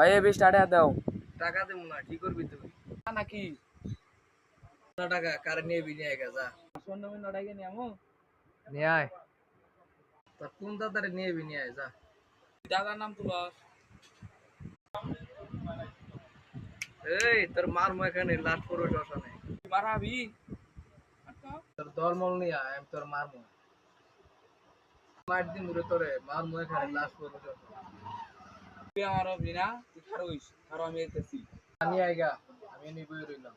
ভাই এ বিশ টাকা দাও। টাকা দেবো না কি করবি তুই? নাকি? টাকা কারে নিয়ে নিয়ে আয় যা শূন্য মিনিট টাকা নিয়ে আমো নিয়ে আয়। তা কোন দাদারে নিয়ে নিয়ে আয় যা। দাদার নাম তুলস। এই তোর মার মো এখানে লাট পড়ো দশা নেই। মারাবি তোর দলমল নিয়ে আয় আমি তোর মার মো মার দিন ধরে তোরে মার মো এখানে লাশ পড়ো দশা তুই আমার হবি না তুই খারো হইস খারো আমি এতেছি আমি রইলাম।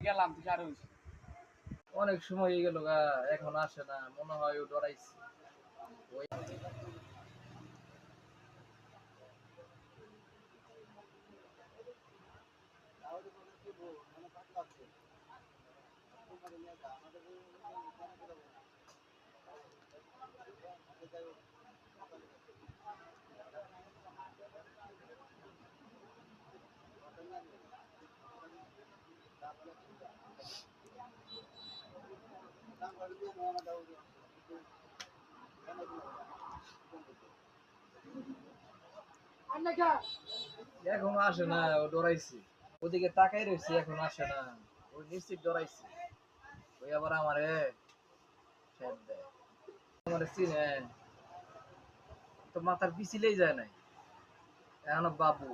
গেলাম তুই খারো হইস অনেক সময় হয়ে গেল গা এখন আসে না মনে হয় ও ডরাইছে। ওই এখন আসে না, ও ডরাইছে। ওদিকে তাকাই রয়েছে এখন আসে না। ও নিশ্চিত ডরাইছে। ওই আবার আমারে ঠেপ দেয়। তো মাথার পিছিলেই যায় নাই। এখন বাবু।